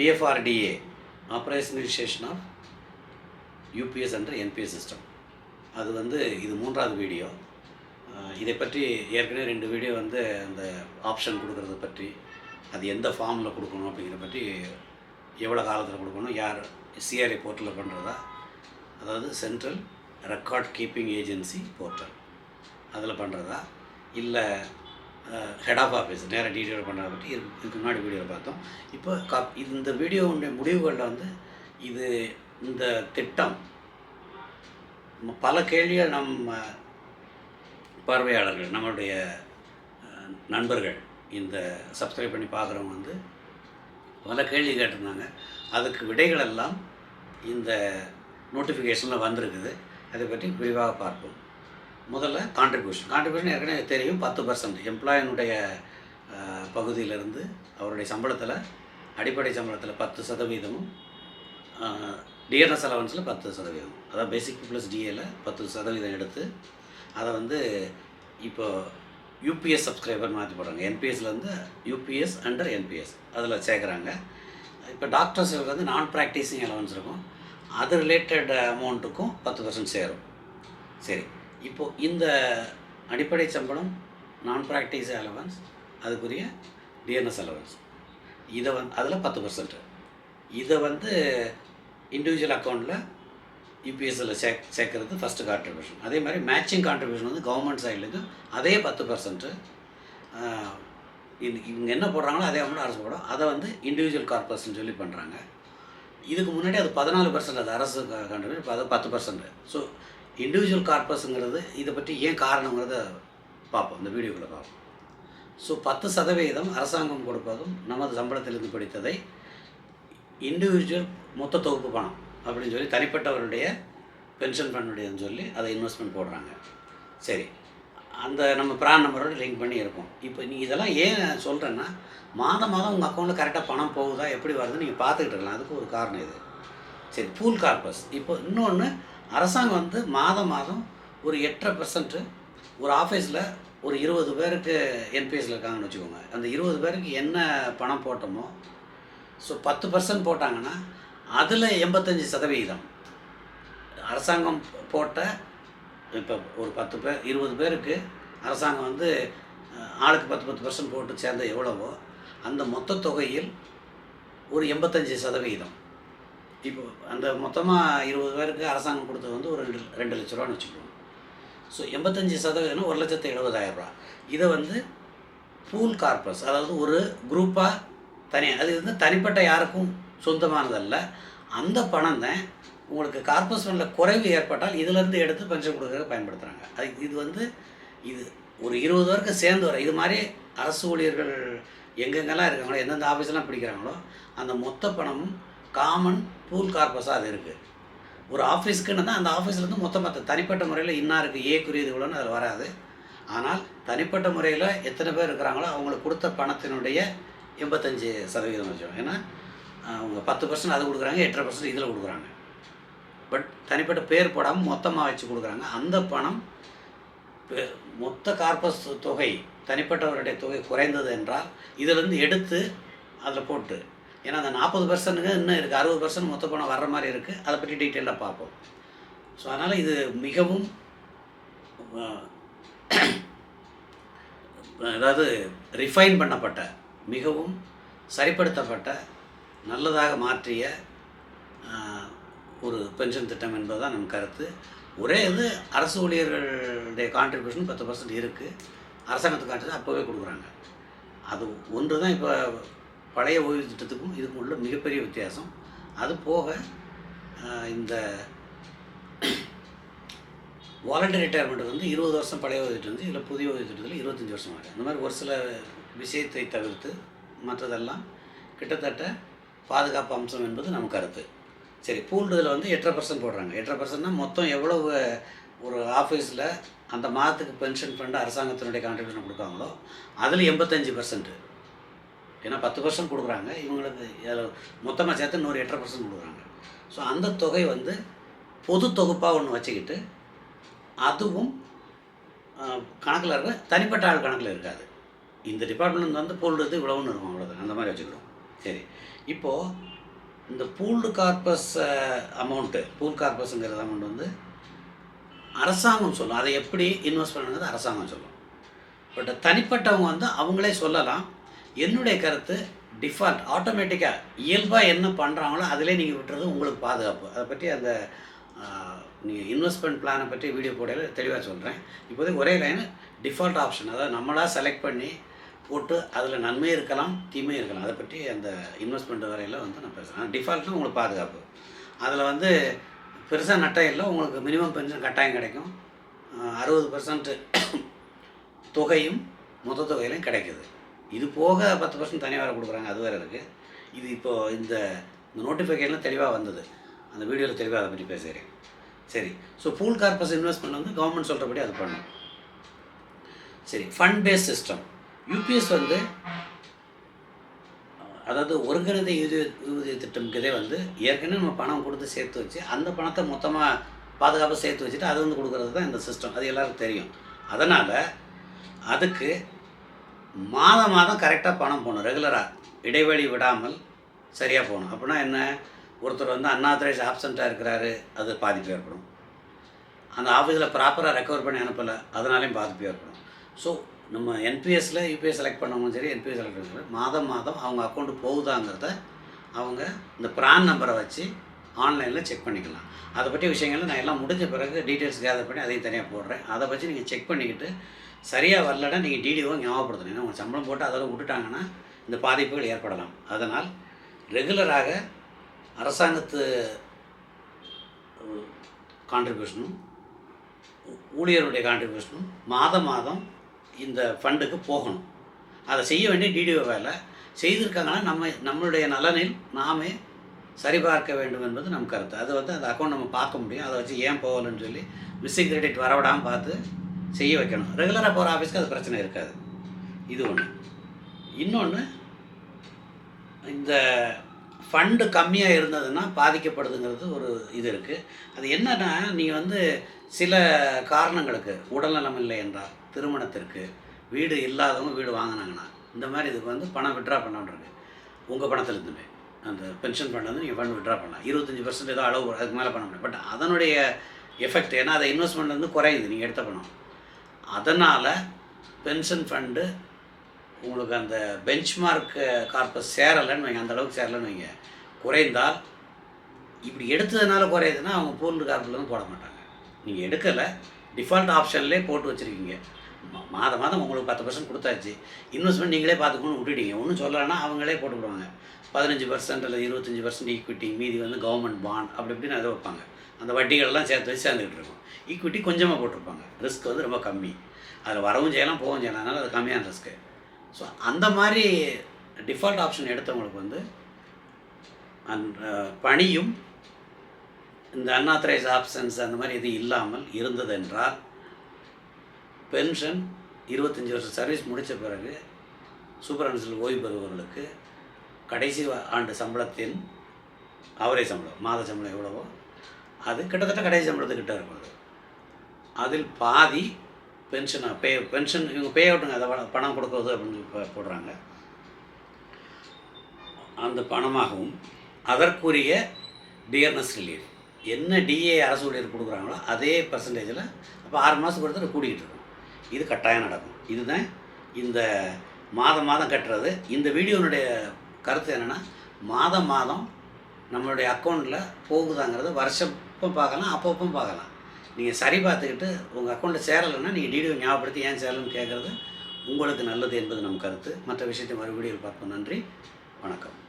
PFRDA operationalisation of UPS என்ற NPS system அது வந்து இது மூன்றாவது வீடியோ இதை பற்றி ஏற்கனவே ரெண்டு வீடியோ வந்து அந்த ஆப்ஷன் கொடுக்கறத பற்றி அது எந்த ஃபார்மில் கொடுக்கணும் அப்படிங்கிறத பற்றி எவ்வளோ காலத்தில் கொடுக்கணும் யார் சிஆர்ஐ போர்ட்டலில் பண்ணுறதா அதாவது central record keeping agency portal அதில் பண்ணுறதா இல்லை ஹெட் ஆஃப் ஆஃபீஸ் நேராக டீட்டெயில் பண்ணுறத பற்றி இதுக்கு இதுக்கு முன்னாடி வீடியோவில் பார்த்தோம். இப்போ காப் இந்த வீடியோவுடைய முடிவுகளில் வந்து இது இந்த திட்டம் பல கேள்விகள் நம்ம பார்வையாளர்கள் நம்மளுடைய நண்பர்கள் இந்த சப்ஸ்கிரைப் பண்ணி பார்க்குறவங்க வந்து பல கேள்வி கேட்டிருந்தாங்க. அதுக்கு விடைகளெல்லாம் இந்த நோட்டிஃபிகேஷனில் வந்திருக்குது. அதை பற்றி விரிவாக பார்ப்போம். முதல்ல கான்ட்ரிபியூஷன் கான்ட்ரிபியூஷன் ஏற்கனவே தெரியும் பத்து பர்சன்ட் எம்ப்ளாயினுடைய பகுதியிலிருந்து அவருடைய சம்பளத்தில் அடிப்படை சம்பளத்தில் பத்து சதவீதமும் டிஎன்எஸ் அலவன்ஸில் பத்து சதவீதம். அதாவது பேசிக் ப்ளஸ் டிஏல பத்து சதவீதம் எடுத்து அதை வந்து இப்போ யூபிஎஸ் சப்ஸ்கிரைபர் மாற்றி போடுறாங்க. என்பிஎஸ்லேருந்து யூபிஎஸ் அண்டர் என்பிஎஸ் அதில் சேர்க்குறாங்க. இப்போ டாக்டர்ஸுக்கு வந்து நான் ப்ராக்டிஸிங் அலவன்ஸ் இருக்கும். அது ரிலேட்டட் அமௌண்ட்டுக்கும் பத்து பர்சன்ட் சேரும். சரி. இப்போது இந்த அடிப்படை சம்பளம் நான் ப்ராக்டிஸ் அலவன்ஸ் அதுக்குரிய டிஎன்எஸ் அலவன்ஸ் இதை வந்து அதில் பத்து பர்சன்ட் இதை வந்து இண்டிவிஜுவல் அக்கௌண்ட்டில் யூபிஎஸ்சில் சே சேர்க்கறது ஃபஸ்ட்டு கான்ட்ரிபியூஷன் அதே மாதிரி மேட்சிங் கான்ட்ரிபியூஷன் வந்து கவர்மெண்ட் சைட்லேருந்து அதே பத்து பர்சன்ட்டு இவங்க என்ன போடுறாங்களோ அதே அமௌண்ட் அரசு போடும். அதை வந்து இண்டிவிஜுவல் கார்பரேஷன் சொல்லி பண்ணுறாங்க இதுக்கு முன்னாடி அது பதினாலு பர்சன்ட் அது அரசு கான்ட்ரிபியூஷன் இப்போ அது பத்து பர்சன்ட் ஸோ இண்டிவிஜுவல் கார்பஸுங்கிறது இதை பற்றி ஏன் காரணங்கிறத பார்ப்போம். இந்த வீடியோக்குள்ளே பார்ப்போம். ஸோ பத்து சதவீதம் அரசாங்கம் கொடுப்பதும் நமது சம்பளத்திலிருந்து படித்ததை இண்டிவிஜுவல் மொத்த தொகுப்பு பணம் அப்படின்னு சொல்லி தனிப்பட்டவருடைய பென்ஷன் ஃபண்டுடையன்னு சொல்லி அதை இன்வெஸ்ட்மெண்ட் போடுறாங்க. சரி அந்த நம்ம ப்ரான் நம்பரோட லிங்க் பண்ணி இருக்கும் இப்போ நீ இதெல்லாம் ஏன் சொல்கிறேன்னா மாதம் மாதம் உங்கள் அக்கௌண்ட்டில் கரெக்டாக பணம் போகுதா எப்படி வருதுன்னு நீங்கள் பார்த்துக்கிட்டு இருக்கலாம். அதுக்கு ஒரு காரணம் இது. சரி பூல் கார்பஸ் இப்போ இன்னொன்று அரசாங்கம் வந்து மாதம் மாதம் ஒரு எட்டரை பர்சன்ட்டு ஒரு ஆஃபீஸில் ஒரு இருபது பேருக்கு என்பிஎஸ்சில் இருக்காங்கன்னு வச்சுக்கோங்க. அந்த இருபது பேருக்கு என்ன பணம் போட்டோமோ ஸோ பத்து பர்சன்ட் போட்டாங்கன்னா அதில் எண்பத்தஞ்சு சதவிகிதம் அரசாங்கம் போட்ட இப்போ ஒரு பத்து பேர் இருபது பேருக்கு அரசாங்கம் வந்து ஆளுக்கு பத்து பத்து பர்சன்ட் போட்டு சேர்ந்த எவ்வளவோ அந்த மொத்த தொகையில் ஒரு எண்பத்தஞ்சு சதவிகிதம் இப்போ அந்த மொத்தமாக இருபது பேருக்கு அரசாங்கம் கொடுத்தது வந்து ஒரு ரெண்டு ரெண்டு லட்ச ரூபான்னு வச்சுக்கோங்க. ஸோ எண்பத்தஞ்சு சதவீதம் ஒரு லட்சத்து எழுபதாயிரம் ரூபா. இதை வந்து பூல் கார்பஸ் அதாவது ஒரு குரூப்பாக தனி அது வந்து தனிப்பட்ட யாருக்கும் சொந்தமானதல்ல. அந்த பணம் தான் உங்களுக்கு கார்பஸ் ஃபண்டில் குறைவு ஏற்பட்டால் இதிலேருந்து எடுத்து பென்ஷன் கொடுக்கறதுக்கு பயன்படுத்துகிறாங்க அது இது வந்து இது ஒரு இருபது பேருக்கு சேர்ந்து வர இது மாதிரி அரசு ஊழியர்கள் எங்கெங்கெல்லாம் இருக்காங்களோ எந்தெந்த ஆஃபீஸ்லாம் பிடிக்கிறாங்களோ அந்த மொத்த பணமும் காமன் பூல் கார்பஸாக அது இருக்குது ஒரு ஆஃபீஸ்க்குன்னு தான் அந்த ஆஃபீஸ்லேருந்து மொத்த தனிப்பட்ட முறையில் இன்னாருக்கு ஏ குறியது இவ்வளோன்னு அதில் வராது. ஆனால் தனிப்பட்ட முறையில் எத்தனை பேர் இருக்கிறாங்களோ அவங்களுக்கு கொடுத்த பணத்தினுடைய எண்பத்தஞ்சு சதவீதம் வச்சோம் ஏன்னா அவங்க பத்து பர்சன்ட் அது கொடுக்குறாங்க எட்டரை பர்சன்ட் இதில் கொடுக்குறாங்க. பட் தனிப்பட்ட பேர் போடாமல் மொத்தமாக வச்சு கொடுக்குறாங்க. அந்த பணம் பெ- மொத்த கார்பஸ் தொகை தனிப்பட்டவருடைய தொகை குறைந்தது என்றால் இதிலேருந்து எடுத்து அதில் போட்டு ஏன்னா அந்த நாற்பது பர்சன்ட்டுங்க இன்னும் இருக்குது அறுபது பர்சன்ட் மொத்த பணம் வர்ற மாதிரி இருக்குது அதை பற்றி டீட்டெயிலாக பார்ப்போம். ஸோ அதனால் இது மிகவும் அதாவது ரிஃபைன் பண்ணப்பட்ட மிகவும் சரிப்படுத்தப்பட்ட நல்லதாக மாற்றிய ஒரு பென்ஷன் திட்டம் என்பதுதான் நம் கருத்து. ஒரே இது அரசு ஊழியர்களுடைய கான்ட்ரிபியூஷன் பத்து பர்சன்ட் இருக்குது அரசாங்கத்துக்கு காட்டுறது அப்போவே கொடுக்குறாங்க. அது ஒன்று தான் இப்போ பழைய ஓய்வு திட்டத்துக்கும் இதுக்கும் உள்ள மிகப்பெரிய வித்தியாசம். அது போக இந்த வாலண்டரி ரிட்டையர்மெண்ட் வந்து இருபது வருஷம் பழைய ஓய்வு திட்டம் வந்து இதில் புதிய ஓய்வு திட்டத்தில் இருபத்தஞ்சி வருஷம் ஆகும் இந்த மாதிரி ஒரு சில விஷயத்தை தவிர்த்து மற்றதெல்லாம் கிட்டத்தட்ட பாதுகாப்பு அம்சம் என்பது நம்ம கருத்து. சரி பூல்டுதில் வந்து எட்டரை பர்சன்ட் போடுறாங்க. எட்டரை பர்சன்ட்னா மொத்தம் எவ்வளவு ஒரு ஆஃபீஸில் அந்த மாதத்துக்கு பென்ஷன் ஃபண்டு அரசாங்கத்தினுடைய கான்ட்ரிபியூஷன் கொடுக்காங்களோ அதில் எண்பத்தஞ்சு பர்சன்ட்டு ஏன்னா பத்து பர்சன்ட் கொடுக்குறாங்க. இவங்களுக்கு மொத்தமாக சேர்த்து நூறு எட்டரை பர்சன்ட் கொடுக்குறாங்க. ஸோ அந்த தொகை வந்து பொது தொகுப்பாக ஒன்று வச்சுக்கிட்டு அதுவும் கணக்கில் இருக்க தனிப்பட்ட ஆள் கணக்கில் இருக்காது. இந்த டிபார்ட்மெண்ட் வந்து பூல்டு இவ்வளவுன்னு இருக்கும் அவ்வளோதான் அந்த மாதிரி வச்சுக்கிறோம். சரி. இப்போது இந்த பூல்டு கார்பஸ் அமௌண்ட்டு பூல் கார்பஸ்ங்கிற அமௌண்ட் வந்து அரசாங்கம் சொல்லும். அதை எப்படி இன்வெஸ்ட் பண்ணுங்கிறது அரசாங்கம் சொல்லும். பட் தனிப்பட்டவங்க வந்து அவங்களே சொல்லலாம். என்னுடைய கருத்து டிஃபால்ட் ஆட்டோமேட்டிக்காக இயல்பாக என்ன பண்ணுறாங்களோ அதிலே நீங்கள் விட்டுறது உங்களுக்கு பாதுகாப்பு. அதை பற்றி அந்த நீங்கள் இன்வெஸ்ட்மெண்ட் பிளானை பற்றி வீடியோ போடையில் தெளிவாக சொல்கிறேன் இப்போதைக்கு ஒரே லைன் டிஃபால்ட் ஆப்ஷன் அதாவது நம்மளாக செலக்ட் பண்ணி போட்டு அதில் நன்மை இருக்கலாம் தீமை இருக்கலாம். அதை பற்றி அந்த இன்வெஸ்ட்மெண்ட் வரையில் வந்து நான் பேசுகிறேன் டிஃபால்ட்னு உங்களுக்கு பாதுகாப்பு. அதில் வந்து பெருசாக நட்டம் இல்லை உங்களுக்கு மினிமம் பென்ஷன் கட்டாயம் கிடைக்கும். அறுபது பர்சன்ட் தொகையும் மொத்த தொகையிலையும் கிடைக்குது. இது போக பத்து பர்சன்ட் தனியாக வேறு கொடுக்குறாங்க அது வேறு இருக்குது இது இப்போது இந்த இந்த நோட்டிஃபிகேஷனில் தெளிவாக வந்தது. அந்த வீடியோவில் தெளிவாக அதை பற்றி பேசுகிறேன் சரி. ஸோ பூல் கார்பஸ் இன்வெஸ்ட்மெண்ட் வந்து கவர்மெண்ட் சொல்கிறபடி அது பண்ணும். சரி. ஃபண்ட் பேஸ் சிஸ்டம் யூபிஎஸ் வந்து அதாவது ஒருங்கிணைந்த ஊதிய ஊதிய திட்டம்கிறதே வந்து ஏற்கனவே நம்ம பணம் கொடுத்து சேர்த்து வச்சு அந்த பணத்தை மொத்தமாக பாதுகாப்பாக சேர்த்து வச்சுட்டு அது வந்து கொடுக்குறது தான் இந்த சிஸ்டம் அது எல்லாருக்கும் தெரியும். அதனால் அதுக்கு மாதம் மாதம் கரெக்டாக பணம் போகணும் ரெகுலராக இடைவெளி விடாமல் சரியாக போகணும். அப்படின்னா என்ன? ஒருத்தர் வந்து அன்ஆத்தரைஸ் ஆப்சண்ட்டாக இருக்கிறாரு அது பாதிப்பு ஏற்படும். அந்த ஆஃபீஸில் ப்ராப்பராக ரெக்கவர் பண்ணி அனுப்பலை அதனாலையும் பாதிப்பு ஏற்படும். ஸோ நம்ம என்பிஎஸ்சில் யூபிஎஸ் செலக்ட் பண்ணவங்களும் சரி என்பிஎஸ் செலக்ட் பண்ண மாதம் மாதம் அவங்க அக்கௌண்ட் போகுதாங்கிறத அவங்க இந்த ப்ரான் நம்பரை வச்சு ஆன்லைனில் செக் பண்ணிக்கலாம். அதை பற்றி விஷயங்கள் நான் எல்லாம் முடிஞ்ச பிறகு டீட்டெயில்ஸ் கேதர் பண்ணி அதையும் தனியாக போடுறேன். அதை வச்சு நீங்கள் செக் பண்ணிக்கிட்டு சரியாக வரலன்னா நீங்கள் டிடிஓ ஞாபகப்படுத்தணும். ஏன்னா உங்கள் சம்பளம் போட்டு அதெல்லாம் விட்டுட்டாங்கன்னா இந்த பாதிப்புகள் ஏற்படலாம். அதனால் ரெகுலராக அரசாங்கத்து கான்ட்ரிபியூஷனும் ஊழியருடைய கான்ட்ரிபியூஷனும் மாதம் மாதம் இந்த ஃபண்டுக்கு போகணும். அதை செய்ய வேண்டிய டிடிஓ வேலை. செய்திருக்காங்கன்னா நம்ம நம்மளுடைய நலனில் நாமே சரிபார்க்க வேண்டும் என்பது நம் கருத்து. அது வந்து அந்த அக்கௌண்ட் நம்ம பார்க்க முடியும். அதை வச்சு ஏன் போகலன்னு சொல்லி மிஸ்ஸிங் கிரெடிட் வரவிடாமல் பார்த்து செய்ய வைக்கணும். ரெகுலராக போகிற ஆஃபீஸ்க்கு அது பிரச்சனை இருக்காது. இது ஒன்று இன்னொன்று இந்த ஃபண்டு கம்மியாக இருந்ததுன்னா பாதிக்கப்படுதுங்கிறது ஒரு இது இருக்குது அது என்னன்னா நீங்கள் வந்து சில காரணங்களுக்கு உடல்நலம் இல்லை என்றால் திருமணத்திற்கு வீடு இல்லாதவங்க வீடு வாங்கினாங்கன்னா இந்த மாதிரி இதுக்கு வந்து பணம் விட்ரா பண்ணணுன்றது உங்கள் பணத்துலேருந்துமே. அந்த பென்ஷன் ஃபண்ட் வந்து நீங்கள் ஃபண்ட் விட்ரா பண்ணலாம். இருபத்தஞ்சி பர்சன்ட் ஏதோ அளவு அதுக்கு மேலே பண்ண முடியும். பட் அதனுடைய எஃபெக்ட் ஏன்னா அதை இன்வெஸ்ட்மெண்ட் வந்து குறையுது. நீங்கள் எடுத்த பணம். அதனால் பென்ஷன் ஃபண்டு உங்களுக்கு அந்த பெஞ்ச்மார்க் கார்பஸ் சேரலைன்னு வைங்க அந்த அளவுக்கு சேரலைன்னு வைங்க. குறைந்தால் இப்படி எடுத்ததுனால குறையுதுன்னா அவங்க பூர்ண கார்பிலேருந்து வந்து போட மாட்டாங்க. நீங்கள் எடுக்கலை டிஃபால்ட் ஆப்ஷன்லேயே போட்டு வச்சுருக்கீங்க. மா- மாதம் மாதம் உங்களுக்கு பத்து பர்சன்ட் கொடுத்தாச்சு. இன்வெஸ்ட்மெண்ட் நீங்களே பார்த்துக்கணும்னு விட்டுட்டீங்க. ஒன்றும் சொல்லலைன்னா அவங்களே போட்டு விடுவாங்க பதினஞ்சு பர்சன்ட் அல்லது இருபத்தஞ்சி பர்சன்ட் ஈக்விட்டி மீதி வந்து கவர்மெண்ட் பாண்ட் அப்படி இப்படின்னு அதை வைப்பாங்க. அந்த வட்டிகள்லாம் சேர்த்து வச்சு சேர்ந்துக்கிட்டு இருக்கும். ஈக்விட்டி கொஞ்சமாக போட்டிருப்பாங்க. ரிஸ்க் வந்து ரொம்ப கம்மி. அதில் வரவும் செய்யலாம் போகவும் செய்யலாம். அதனால் அது கம்மியான ரிஸ்க்கு ஸோ அந்த மாதிரி டிஃபால்ட் ஆப்ஷன் எடுத்தவங்களுக்கு வந்து அந்த பணியும் இந்த அன்ஆத்தரைஸ் ஆப்ஷன்ஸ் அந்த மாதிரி இது இல்லாமல் இருந்ததென்றால் பென்ஷன் இருபத்தஞ்சி வருஷம் சர்வீஸ் முடித்த பிறகு சூப்பரன்சில் ஓய்வு பெறுபவர்களுக்கு கடைசி ஆண்டு சம்பளத்தின் அவரேஜ் சம்பளம் மாத சம்பளம் எவ்வளவோ அது கிட்டத்தட்ட கடைசி சம்பளத்துக்கிட்ட இருக்கும் அது. அதில் பாதி பென்ஷனாக பே பென்ஷன் இவங்க பே அவுட்டுங்க அதை பணம் கொடுக்குறது அப்படின்னு சொல்லி போடுறாங்க. அந்த பணமாகவும் அதற்குரிய டியர்னஸ் ரிலீஃப் என்ன டிஏ அரசு ஊழியர் கொடுக்குறாங்களோ அதே பர்சன்டேஜில் அப்போ ஆறு மாதத்துக்கு ஒருத்தர் கூடிக்கிட்டு இருக்கும் இது கட்டாயம் நடக்கும். இதுதான் இந்த மாதம் மாதம் கட்டுறது. இந்த வீடியோனுடைய கருத்து என்னென்னா மாதம் மாதம் நம்மளுடைய அக்கௌண்ட்டில் போகுதாங்கிறது வருஷம் இப்போ பார்க்கலாம் அப்பப்போ பார்க்கலாம். நீங்கள் சரி பார்த்துக்கிட்டு உங்கள் அக்கௌண்ட்டில் சேரலைன்னா நீங்கள் டிடிஓ ஞாபகப்படுத்தி ஏன் சேரலன்னு கேட்குறது உங்களுக்கு நல்லது என்பது நம் கருத்து. மற்ற விஷயத்தை மறுபடியும் பார்ப்போம். நன்றி. வணக்கம்.